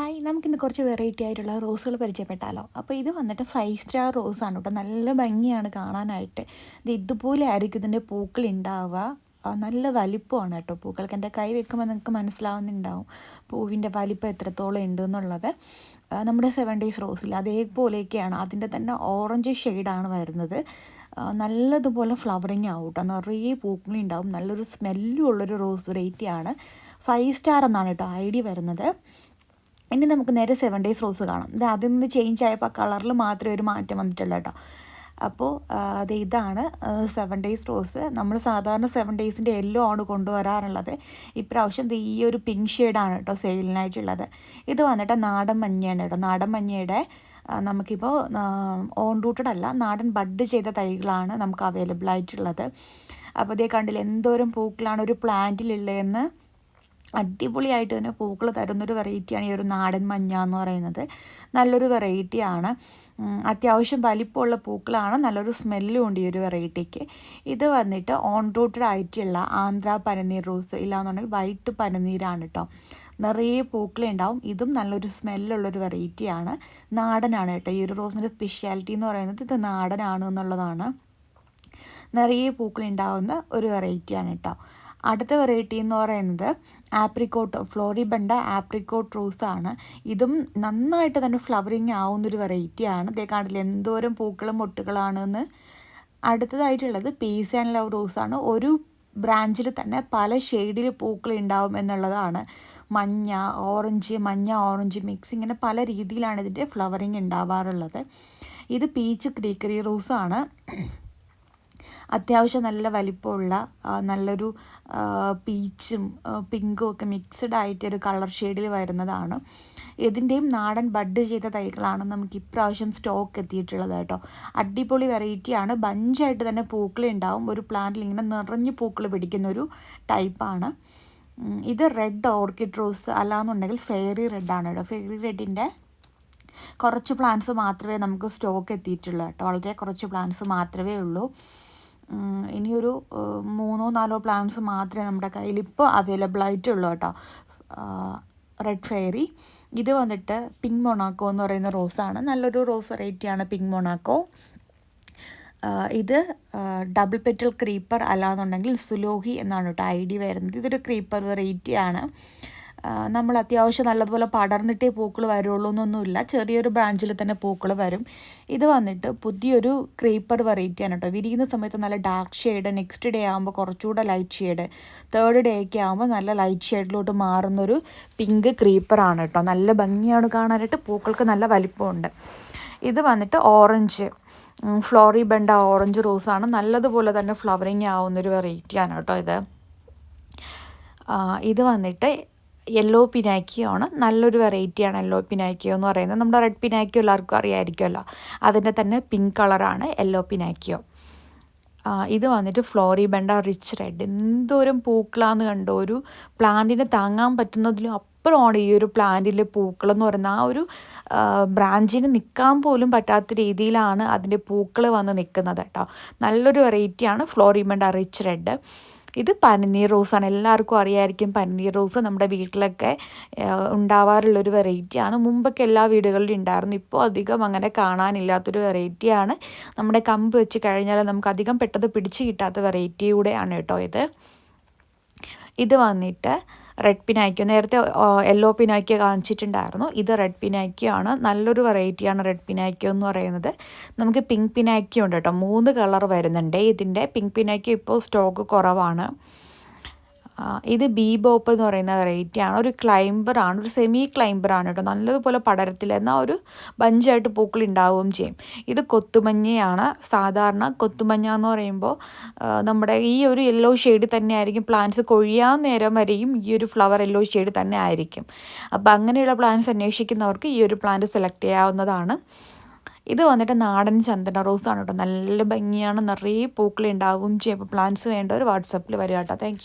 Hi നമുക്കിന്ന് കുറച്ച് variety ആയിട്ടുള്ള റോസുകൾ പരിചയപ്പെട്ടാലോ. അപ്പോൾ ഇത് വന്നിട്ട് ഫൈവ് സ്റ്റാർ റോസാണ് കേട്ടോ നല്ല ഭംഗിയാണ് കാണാനായിട്ട്. ഇത് ഇതുപോലെ ആയിരിക്കും ഇതിന്റെ പൂക്കൾ ഉണ്ടാവുക നല്ല വലിപ്പമാണ് കേട്ടോ പൂക്കൾക്ക്. എന്റെ കൈ വെക്കുമ്പോൾ നിങ്ങൾക്ക് മനസ്സിലാവുന്നുണ്ടാവും പൂവിന്റെ വലിപ്പം എത്രത്തോളം ഉണ്ട് എന്നുള്ളത്. നമ്മുടെ സെവൻ ഡേയ്സ് റോസിൽ അതേപോലെയൊക്കെയാണ്. അതിന്റെ തന്നെ ഓറഞ്ച് ഷെയ്ഡാണ് വരുന്നത്. നല്ലതുപോലെ ഫ്ലവറിങ് ആവും കേട്ടോ നിറയെ പൂക്കളുണ്ടാവും നല്ലൊരു സ്മെല്ലും ഉള്ളൊരു റോസ് വെറൈറ്റിയാണ് ഫൈവ് സ്റ്റാർ എന്നാണ് കേട്ടോ ഐ ഡി വരുന്നത്. ഇനി നമുക്ക് നേരെ സെവൻ ഡേയ്സ് റോസ് കാണാം. ഇത് അതിൽ നിന്ന് ചേഞ്ച് ആയപ്പോൾ കളറിൽ മാത്രമേ ഒരു മാറ്റം വന്നിട്ടുള്ളൂ കേട്ടോ. അപ്പോൾ അത് ഇതാണ് സെവൻ ഡേയ്സ് റോസ് നമ്മൾ സാധാരണ സെവൻ ഡേയ്സിന്റെ യെല്ലോ ആണ് കൊണ്ടുവരാറുള്ളത്. ഇപ്രാവശ്യം ഇത് ഈ ഒരു പിങ്ക് ഷെയ്ഡാണ് കേട്ടോ സെയിലിനായിട്ടുള്ളത് ഇത് വന്നിട്ട് നാടൻ മഞ്ഞയാണ് കേട്ടോ. നാടൻ മഞ്ഞയുടെ നമുക്കിപ്പോൾ ഓൺ റൂട്ടഡ് അല്ല നാടൻ ബഡ് ചെയ്ത തൈകളാണ് നമുക്ക് അവൈലബിൾ ആയിട്ടുള്ളത്. അപ്പോൾ ഇതേ കണ്ടില്ല എന്തോരം പൂക്കളാണ് ഒരു പ്ലാന്റിലുള്ളതെന്ന് അടിപൊളിയായിട്ട് തന്നെ പൂക്കൾ തരുന്നൊരു വെറൈറ്റിയാണ് ഈ ഒരു നാടൻ മഞ്ഞ എന്ന് പറയുന്നത്. നല്ലൊരു വെറൈറ്റിയാണ്. അത്യാവശ്യം വലിപ്പമുള്ള പൂക്കളാണ്. നല്ലൊരു സ്മെല്ലും ഉണ്ട് ഈ ഒരു വെറൈറ്റിക്ക്. ഇത് വന്നിട്ട് ഓൺ റൂട്ടഡ് ആയിട്ടുള്ള ആന്ധ്ര പനനീർ റോസ് ഇല്ലാന്നുണ്ടെങ്കിൽ വൈറ്റ് പനനീരാണ് കേട്ടോ നിറയെ പൂക്കളുണ്ടാവും ഇതും നല്ലൊരു സ്മെല്ലുള്ളൊരു വെറൈറ്റിയാണ്. നാടനാണ് കേട്ടോ ഈ ഒരു റോസിന്റെ സ്പെഷ്യാലിറ്റി എന്ന് പറയുന്നത് ഇത് നാടനാണ് എന്നുള്ളതാണ്. നിറയെ പൂക്കളുണ്ടാവുന്ന ഒരു വെറൈറ്റിയാണ് കേട്ടോ അടുത്ത വെറൈറ്റി എന്ന് പറയുന്നത് ആപ്രിക്കോട്ട് ഫ്ലോറിബണ്ട ആപ്രിക്കോട്ട് റോസ് ആണ്. ഇതും നന്നായിട്ട് തന്നെ ഫ്ലവറിങ് ആവുന്നൊരു വെറൈറ്റിയാണ് ഇതേ കാണില്ല എന്തോരം പൂക്കളും മൊട്ടുകളാണെന്ന്. അടുത്തതായിട്ടുള്ളത് പീസ് ആൻഡ് ലവ് റോസ് ആണ്. ഒരു ബ്രാഞ്ചിൽ തന്നെ പല ഷെയ്ഡിൽ പൂക്കൾ ഉണ്ടാവും എന്നുള്ളതാണ്. മഞ്ഞ ഓറഞ്ച് മഞ്ഞ ഓറഞ്ച് മിക്സ് ഇങ്ങനെ പല രീതിയിലാണ് ഇതിന്റെ ഫ്ലവറിങ് ഉണ്ടാവാറുള്ളത് ഇത് പീച്ച് ക്രീക്കറി റോസാണ് അത്യാവശ്യം നല്ല വലിപ്പമുള്ള നല്ലൊരു പീച്ചും പിങ്കും ഒക്കെ മിക്സ്ഡ് ആയിട്ടൊരു കളർ ഷെയ്ഡിൽ വരുന്നതാണ്. ഇതിന്റെയും നാടൻ ബഡ് ചെയ്ത തൈകളാണ് നമുക്ക് ഇപ്രാവശ്യം സ്റ്റോക്ക് എത്തിയിട്ടുള്ളത് കേട്ടോ. അടിപൊളി വെറൈറ്റിയാണ് ബഞ്ചായിട്ട് തന്നെ പൂക്കൾ ഉണ്ടാവും. ഒരു പ്ലാന്റിൽ ഇങ്ങനെ നിറഞ്ഞ് പൂക്കൾ പിടിക്കുന്ന ഒരു ടൈപ്പാണ് ഇത് റെഡ് ഓർക്കിഡ് റോസ് അല്ലാന്നുണ്ടെങ്കിൽ ഫെയറി റെഡാണ് കേട്ടോ. ഫെയറി റെഡിന്റെ കുറച്ച് പ്ലാന്റ്സ് മാത്രമേ നമുക്ക് സ്റ്റോക്ക് എത്തിയിട്ടുള്ളൂ കേട്ടോ. വളരെ കുറച്ച് പ്ലാന്റ്സ് മാത്രമേ ഉള്ളൂ. ഇനിയൊരു മൂന്നോ നാലോ പ്ലാന്റ്സ് മാത്രമേ നമ്മുടെ കയ്യിൽ ഇപ്പോൾ അവൈലബിൾ ആയിട്ടുള്ളൂ കേട്ടോ. റെഡ് ഫെയറി ഇത് വന്നിട്ട് പിങ്ക് മൊണാക്കോ എന്ന് പറയുന്ന റോസാണ് നല്ലൊരു റോസ് വെറൈറ്റിയാണ് പിങ്ക് മൊണാക്കോ ഇത് ഡബിൾ പെറ്റൽ ക്രീപ്പർ അല്ലാന്നുണ്ടെങ്കിൽ സുലോഹി എന്നാണ് കേട്ടോ ഐ ഡി വരുന്നത്. ഇതൊരു ക്രീപ്പർ വെറൈറ്റിയാണ് നമ്മൾ അത്യാവശ്യം നല്ലതുപോലെ പടർന്നിട്ടേ പൂക്കൾ വരുള്ളൂ എന്നൊന്നുമില്ല. ചെറിയൊരു ബ്രാഞ്ചിൽ തന്നെ പൂക്കൾ വരും. ഇത് വന്നിട്ട് പുതിയൊരു ക്രീപ്പർ വെറൈറ്റിയാണ് കേട്ടോ. വിരിയുന്ന സമയത്ത് നല്ല ഡാർക്ക് ഷെയ്ഡ് നെക്സ്റ്റ് ഡേ ആകുമ്പോൾ കുറച്ചുകൂടെ ലൈറ്റ് ഷെയ്ഡ് തേർഡ് ഡേ ഒക്കെ ആകുമ്പോൾ നല്ല ലൈറ്റ് ഷെയ്ഡിലോട്ട് മാറുന്നൊരു പിങ്ക് ക്രീപ്പർ ആണ് കേട്ടോ. നല്ല ഭംഗിയാണ് കാണാനായിട്ട് പൂക്കൾക്ക് നല്ല വലിപ്പമുണ്ട്. ഇത് വന്നിട്ട് ഓറഞ്ച് ഫ്ലോറി ബെണ്ട ഓറഞ്ച് റോസാണ് നല്ലതുപോലെ തന്നെ ഫ്ലവറിങ് ആവുന്നൊരു വെറൈറ്റിയാണ് കേട്ടോ ഇത്. ഇത് വന്നിട്ട് യെല്ലോ പിനാക്കിയോ ആണ് നല്ലൊരു വെറൈറ്റിയാണ് യെല്ലോ പിനാക്കിയോ എന്ന് പറയുന്നത്. നമ്മുടെ റെഡ് പിനാക്കിയോ എല്ലാവർക്കും അറിയാമായിരിക്കുമല്ലോ അതിന്റെ തന്നെ പിങ്ക് കളറാണ് യെല്ലോ പിനാക്കിയോ. ഇത് വന്നിട്ട് ഫ്ലോറി ബെണ്ട റിച്ച് റെഡ്. എന്തോരം പൂക്കളാന്ന് കണ്ടോ. ഒരു പ്ലാന്റിനെ താങ്ങാൻ പറ്റുന്നതിലും അപ്പുറമാണ് ഈ ഒരു പ്ലാന്റിലെ പൂക്കളെന്ന് പറയുന്നത്. ആ ഒരു ബ്രാഞ്ചിന് നിൽക്കാൻ പോലും പറ്റാത്ത രീതിയിലാണ് അതിന്റെ പൂക്കൾ വന്ന് നിൽക്കുന്നത് കേട്ടോ. നല്ലൊരു വെറൈറ്റിയാണ് ഫ്ലോറി ബെണ്ട റിച്ച് റെഡ്. ഇത് പനിനീർ റോസാണ്. എല്ലാവർക്കും അറിയായിരിക്കും പനിനീർ റോസ് നമ്മുടെ വീട്ടിലൊക്കെ ഉണ്ടാവാറുള്ളൊരു വെറൈറ്റിയാണ്. മുമ്പൊക്കെ എല്ലാ വീടുകളിലും ഉണ്ടായിരുന്നു. ഇപ്പോൾ അധികം അങ്ങനെ കാണാനില്ലാത്തൊരു വെറൈറ്റിയാണ്. നമ്മുടെ കമ്പ് വെച്ച് കഴിഞ്ഞാൽ നമുക്ക് അധികം പെട്ടെന്ന് പിടിച്ച് കിട്ടാത്ത വെറൈറ്റി ആണ് കേട്ടോ ഇത്. ഇത് വന്നിട്ട് റെഡ് പിനാക്കിയോ നേരത്തെ യെല്ലോ പിനാക്കിയോ കാണിച്ചിട്ടുണ്ടായിരുന്നു. ഇത് റെഡ് പിനാക്കിയോ ആണ്. നല്ലൊരു വെറൈറ്റിയാണ് റെഡ് പിനാക്കിയോ എന്ന് പറയുന്നത്. നമുക്ക് പിങ്ക് പിനാക്കിയോ ഉണ്ട് കേട്ടോ. മൂന്ന് കളർ വരുന്നുണ്ട്. ഇതിന്റെ പിങ്ക് പിനാക്കിയോ ഇപ്പോൾ സ്റ്റോക്ക് കുറവാണ്. ഇത് ബീബോപ്പ് എന്ന് പറയുന്ന വെറൈറ്റിയാണ് ഒരു ക്ലൈംബറാണ് ഒരു സെമി ക്ലൈംബറാണ് കേട്ടോ. നല്ലതുപോലെ പടരത്തിൽ എന്നാൽ ഒരു ബഞ്ചായിട്ട് പൂക്കൾ ഉണ്ടാവുകയും ചെയ്യും. ഇത് കൊത്തുമഞ്ഞയാണ്. സാധാരണ കൊത്തുമഞ്ഞ എന്ന് പറയുമ്പോൾ നമ്മുടെ ഈ ഒരു യെല്ലോ ഷെയ്ഡ് തന്നെ ആയിരിക്കും. പ്ലാന്റ്സ് കൊഴിയാൻ നേരം വരെയും ഈ ഒരു ഫ്ലവർ യെല്ലോ ഷെയ്ഡ് തന്നെ ആയിരിക്കും. അപ്പോൾ അങ്ങനെയുള്ള പ്ലാന്റ്സ് അന്വേഷിക്കുന്നവർക്ക് ഈ ഒരു പ്ലാന്റ് സെലക്ട് ചെയ്യാവുന്നതാണ്. ഇത് വന്നിട്ട് നാടൻ ചന്ദന റോസ് ആണ് കേട്ടോ. നല്ല ഭംഗിയാണ്. നിറയെ പൂക്കൾ ഉണ്ടാവും ചെയ്യും. അപ്പോൾ പ്ലാന്റ്സ് വേണ്ടവർ വാട്സപ്പിൽ വരിക കേട്ടോ. താങ്ക്